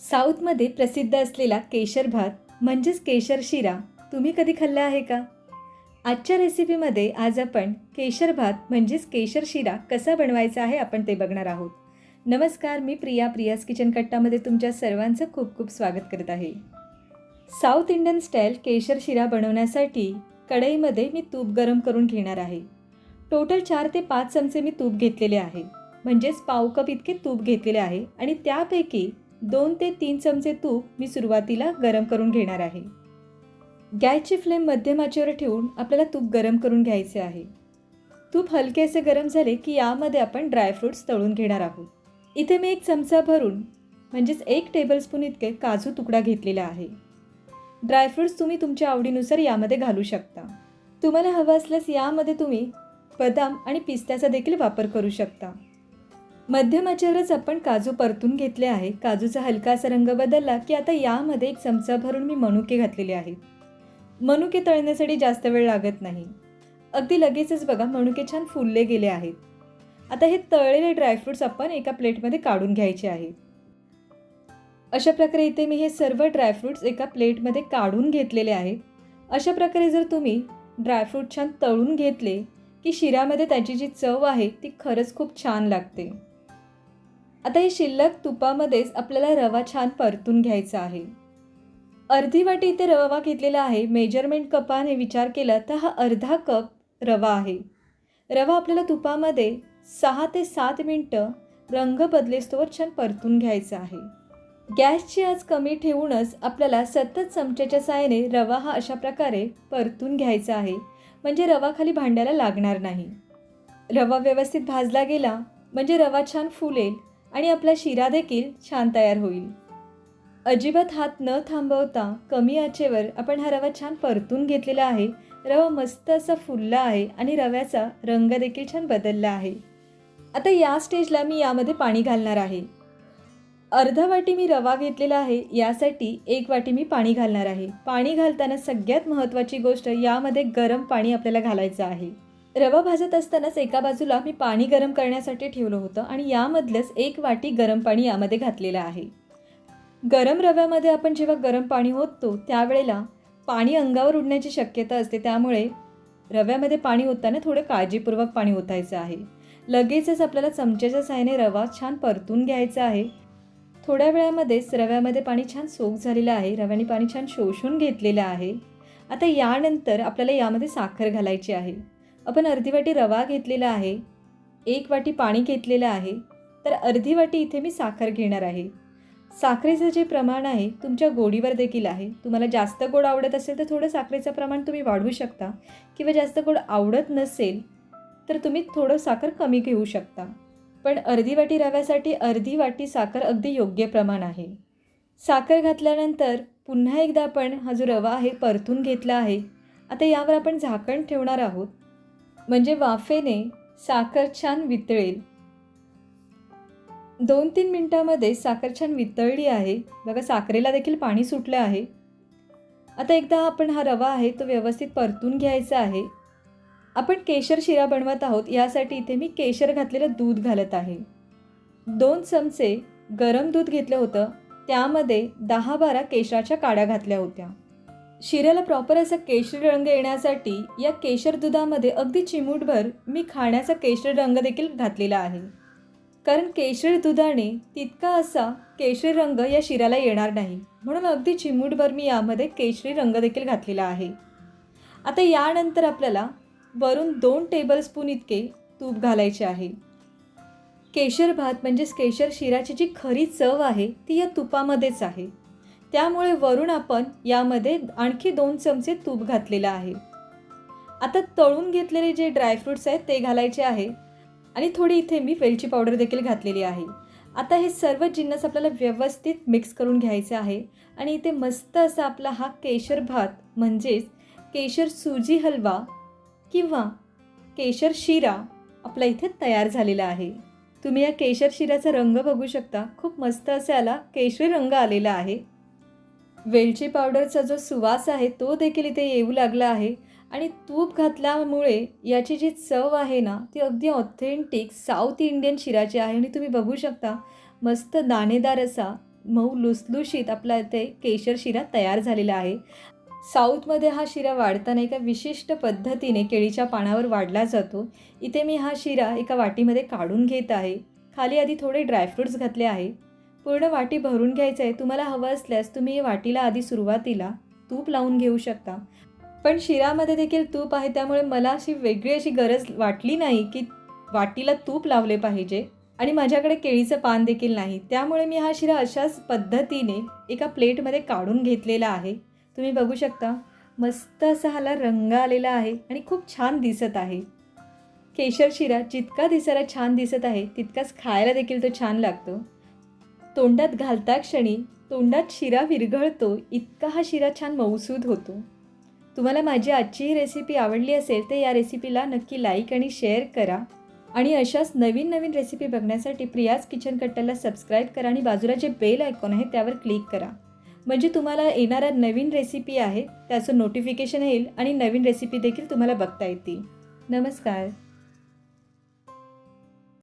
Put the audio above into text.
साऊथमध्ये प्रसिद्ध असलेला केशर भात म्हणजेच केशर शिरा तुम्ही कधी खाल्ला आहे का? आजच्या रेसिपीमध्ये आज आपण केशर भात म्हणजेच केशर शिरा कसा बनवायचा आहे आपण ते बघणार आहोत. नमस्कार मी प्रिया प्रियास किचन कट्टामध्ये तुमच्या सर्वांचं खूप खूप स्वागत करत आहे. साऊथ इंडियन स्टाईल केशर शिरा बनवण्यासाठी कढईमध्ये मी तूप गरम करून घेणार आहे. टोटल चार ते पाच चमचे मी तूप घेतलेले आहे. म्हणजेच पाव कप इतके तूप घेतलेले आहे आणि त्यापैकी दोन ते तीन चमचे तूप मी सुरुवातीला गरम करून घेणार आहे. गॅसची फ्लेम मध्यमाचेवर ठेवून आपल्याला तूप गरम करून घ्यायचे आहे. तूप हलके असे गरम झाले की यामध्ये आपण ड्रायफ्रूट्स तळून घेणार आहोत. इथे मी एक चमचा भरून म्हणजेच एक टेबलस्पून इतके काजू तुकडा घेतलेला आहे. ड्रायफ्रूट्स तुम्ही तुमच्या आवडीनुसार यामध्ये घालू शकता. तुम्हाला हवं असल्यास यामध्ये तुम्ही बदाम आणि पिस्त्याचा देखील वापर करू शकता. मध्यम आचेवरच आपण काजू परतून घेतले आहे. काजूचा हलकासा रंग बदलला की आता यामध्ये एक चमचा भरून मी मनुके घातलेले आहे. मनुके तळण्यासाठी जास्त वेळ लागत नाही. अगदी लगेचच बघा मनुके छान फुलले गेले आहेत. आता हे तळलेले ड्रायफ्रूट्स आपण एका प्लेटमध्ये काढून घ्यायचे आहेत अशा प्रकारे इथे मी हे सर्व ड्रायफ्रूट्स एका प्लेटमध्ये काढून घेतलेले आहेत अशा प्रकारे जर तुम्ही ड्रायफ्रूट छान तळून घेतले की शिऱ्यामध्ये त्याची जी चव आहे ती खरंच खूप छान लागते. आता हे शिल्लक तुपामध्येच आपल्याला रवा छान परतून घ्यायचा आहे. अर्धी वाटी इथे रवा घेतलेला आहे. मेजरमेंट कपाने विचार केला तर हा अर्धा कप रवा आहे. रवा आपल्याला तुपामध्ये सहा ते सात मिनटं रंग बदलेस्तोवर छान परतून घ्यायचा आहे. गॅसची आज कमी ठेवूनच आपल्याला सतत चमच्याच्या साहाय्याने रवा हा अशा प्रकारे परतून घ्यायचा आहे. म्हणजे रवा खाली भांड्याला लागणार नाही. रवा व्यवस्थित भाजला गेला म्हणजे रवा छान फुलेल. आणि आपला शिरा देखील छान तयार होईल. अजिबात हात न थांबवता कमी आचेवर आपण हा रवा छान परतून घेतलेला आहे. रवा मस्त असा फुलला आहे आणि रव्याचा रंग देखील छान बदलला आहे. आता या स्टेजला मी यामध्ये पाणी घालणार आहे. अर्धा वाटी मी रवा घेतलेला आहे यासाठी एक वाटी मी पाणी घालणार आहे. पाणी घालताना सगळ्यात महत्त्वाची गोष्ट यामध्ये गरम पाणी आपल्याला घालायचं आहे. रवा भाजत असतानाच एका बाजूला मी पाणी गरम करण्यासाठी ठेवलं होतं आणि यामधलंच एक वाटी गरम पाणी यामध्ये घातलेलं आहे. गरम रव्यामध्ये आपण जेव्हा गरम पाणी होतो त्यावेळेला पाणी अंगावर उडण्याची शक्यता असते. त्यामुळे रव्यामध्ये पाणी होताना थोडं काळजीपूर्वक पाणी ओतायचं आहे. लगेचच आपल्याला चमच्याच्या साहाय्याने रवा छान परतून घ्यायचा आहे. थोड्या वेळामध्येच रव्यामध्ये पाणी छान सोक झालेलं आहे. रव्याने पाणी छान शोषून घेतलेलं आहे. आता यानंतर आपल्याला यामध्ये साखर घालायची आहे. आपण अर्धी वाटी रवा घेतलेला आहे एक वाटी पाणी घेतलेलं आहे तर अर्धी वाटी इथे मी साखर घेणार आहे. साखरेचं जे प्रमाण आहे तुमच्या गोडीवर देखील आहे. तुम्हाला जास्त गोड आवडत असेल तर थोडं साखरेचं प्रमाण तुम्ही वाढवू शकता. किंवा जास्त गोड आवडत नसेल तर तुम्ही थोडं साखर कमी घेऊ शकता. पण अर्धी वाटी रव्यासाठी अर्धी वाटी साखर अगदी योग्य प्रमाण आहे. साखर घातल्यानंतर पुन्हा एकदा आपण हा जो रवा आहे परतून घेतला आहे आता यावर आपण झाकण ठेवणार आहोत. म्हणजे वाफेने साखर छान वितळेल. दोन तीन मिनटामध्ये साखर छान वितळली आहे. बघा साखरेला देखील पाणी सुटलं आहे. आता एकदा आपण हा रवा आहे तो व्यवस्थित परतून घ्यायचा आहे. आपण केशर शिरा बनवत आहोत यासाठी इथे मी केशर घातलेलं दूध घालत आहे. दोन चमचे गरम दूध घेतलं होतं त्यामध्ये दहा बारा केशराच्या काड्या घातल्या होत्या. शिऱ्याला प्रॉपर असा केशरी रंग येण्यासाठी या केशर दुधामध्ये अगदी चिमूटभर मी खाण्याचा केशरी रंग देखील घातलेला आहे. कारण केशरी दुधाने तितका असा केशरी रंग या शिऱ्याला येणार नाही. म्हणून अगदी चिमूटभर मी यामध्ये केशरी रंग देखील घातलेला आहे. आता यानंतर आपल्याला वरून दोन टेबलस्पून इतके तूप घालायचे आहे. केशर भात म्हणजेच केशर शिराची जी खरी चव आहे ती या तुपामध्येच आहे. त्यामुळे वरून आपण यामध्ये आणखी दोन चमचे तूप घातलेलं आहे. आता तळून घेतलेले जे ड्रायफ्रूट्स आहेत ते घालायचे आहे. आणि थोडी इथे मी वेलची पावडर देखील घातलेली आहे. आता हे सर्व जिन्नस आपल्याला व्यवस्थित मिक्स करून घ्यायचे आहे. आणि इथे मस्त असा आपला हा केशर भात म्हणजेच केशर सुजी हलवा किंवा केशर शिरा आपला इथे तयार झालेला आहे. तुम्ही या केशर शिऱ्याचा रंग बघू शकता. खूप मस्त असे आला केशरी रंग आलेला आहे. वेलची पावडरचा जो सुवास आहे तो देखील इथे येऊ लागला आहे. आणि तूप घातल्यामुळे याची जी चव आहे ना ती अगदी ऑथेंटिक साऊथ इंडियन शिराची आहे. आणि तुम्ही बघू शकता मस्त दाणेदार असा मऊ लुसलुशीत आपला इथे केशर शिरा तयार झालेला आहे. साऊथमध्ये हा शिरा वाढताना एका विशिष्ट पद्धतीने केळीच्या पानावर वाढला जातो. इथे मी हा शिरा एका वाटीमध्ये काढून घेत आहे. खाली आधी थोडे ड्रायफ्रूट्स घातले आहे. पूर्ण वाटी भरून घ्यायचं आहे तुम्हाला हवं असल्यास तुम्ही वाटीला आधी सुरुवातीला तूप लावून घेऊ शकता. पण शिरामध्ये देखील तूप आहे त्यामुळे मला अशी वेगळी अशी गरज वाटली नाही की वाटीला तूप लावले पाहिजे. आणि माझ्याकडे केळीचं पान देखील नाही. त्यामुळे मी हा शिरा अशाच पद्धतीने एका प्लेटमध्ये काढून घेतलेला आहे. तुम्ही बघू शकता मस्त असा हाला रंग आलेला आहे आणि खूप छान दिसत आहे. केशर शिरा जितका दिसायला छान दिसत आहे तितकाच खायला देखील तो छान लागतो. तोंडात घालता क्षणी तोंडात शिरा विरघळतो इतका हा शिरा छान मऊसूद होतो. तुम्हाला माझी आजची ही रेसिपी आवडली असेल तर या रेसिपीला नक्की लाईक आणि शेअर करा. आणि अशाच नवीन नवीन रेसिपी बघण्यासाठी प्रियाज किचन कट्ट्याला सबस्क्राईब करा आणि बाजूला जे बेल आयकॉन आहे त्यावर क्लिक करा. म्हणजे तुम्हाला येणाऱ्या नवीन रेसिपी आहे त्याचं नोटिफिकेशन येईल आणि नवीन रेसिपी देखील तुम्हाला बघता येतील. नमस्कार.